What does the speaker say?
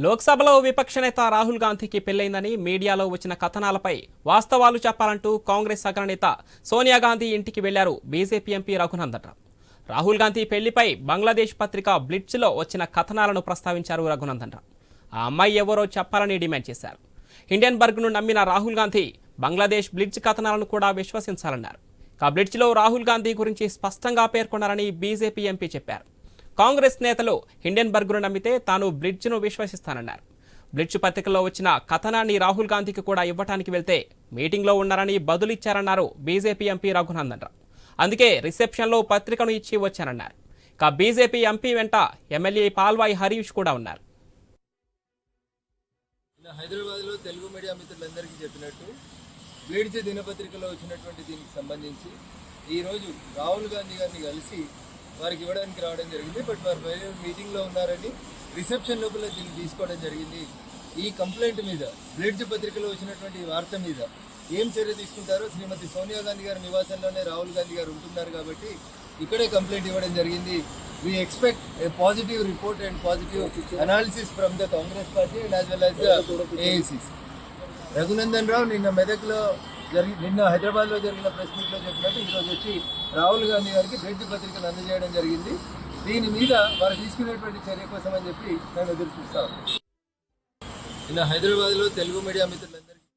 లోక్సభలో విపక్ష నేత రాహుల్ గాంధీకి పెళ్ళైందని మీడియాలో వచ్చిన కథనాలపై వాస్తవాలు చెప్పాలంటూ కాంగ్రెస్ అగ్రనేత సోనియా గాంధీ ఇంటికి వెళ్ళారు బీజేపీ ఎంపీ రఘునందన్ రావు రాహుల్ గాంధీ పెళ్ళిపై బంగ్లాదేశ్ పత్రిక బ్లిట్స్లో వచ్చిన కథనాలను ప్రస్తావించారు రఘునందన్ రావు ఆ అమ్మాయి ఎవరో చెప్పాలని డిమాండ్ చేశారు. హిండెన్బర్గ్ను నమ్మిన రాహుల్ గాంధీ బంగ్లాదేశ్ బ్లిట్జ్ కథనాలను కూడా విశ్వసించాలన్నారు. కా బ్లిట్స్లో రాహుల్ గాంధీ గురించి స్పష్టంగా పేర్కొన్నారని బీజేపీ ఎంపీ చెప్పారు. కాంగ్రెస్ నేతలు హిండెన్బర్గ్ను నమ్మితే తాను బ్లిడ్జ్ను విశ్వసిస్తానన్నారు. బ్లిడ్జ్ పత్రికలో వచ్చిన కథనాన్ని రాహుల్ గాంధీకి కూడా ఇవ్వటానికి వెళ్తే మీటింగ్లో ఉన్నారని బదులిచ్చారన్నారు బీజేపీ ఎంపీ రఘునందన్ రావు అందుకే రిసెప్షన్లో పత్రికను ఇచ్చి వచ్చానన్నారు. ఇక బీజేపీ ఎంపీ వెంట ఎమ్మెల్యే పాల్వాయి హరీష్ కూడా ఉన్నారు. హైదరాబాద్లో తెలుగు మీడియా మిత్రులందరికీ చెప్పినట్టు బ్లిడ్జ్ దినపత్రికలో వచ్చినటువంటి దీనికి సంబంధించి ఈరోజు రాహుల్ గాంధీ గారిని కలిసి వారికి ఇవ్వడానికి రావడం జరిగింది. బట్ వారు మీటింగ్లో ఉన్నారని రిసెప్షన్ లోపల దీన్ని తీసుకోవడం జరిగింది. ఈ కంప్లైంట్ మీద బ్రిడ్జ్ పత్రికలో వచ్చినటువంటి వార్త మీద ఏం చర్య తీసుకుంటారో శ్రీమతి సోనియా గాంధీ గారి నివాసంలోనే రాహుల్ గాంధీ గారు ఉంటున్నారు కాబట్టి ఇక్కడే కంప్లైంట్ ఇవ్వడం జరిగింది. We expect a positive report and positive analysis from the Congress party and as well as the AICC Raghunandan Rao నిన్న మెదక్లో జరిగి నిన్న హైదరాబాద్లో జరిగిన ప్రెస్ మీట్లో చెప్పినట్టు ఈరోజు వచ్చి రాహుల్ గాంధీ గారికి బ్రెడ్ పత్రికను అందజేయడం జరిగింది. దీని మీద వారు తీసుకునేటువంటి చర్య కోసం అని చెప్పి నేను ఎదురు చూస్తాను నిన్న హైదరాబాద్లో తెలుగు మీడియా మిత్రులందరూ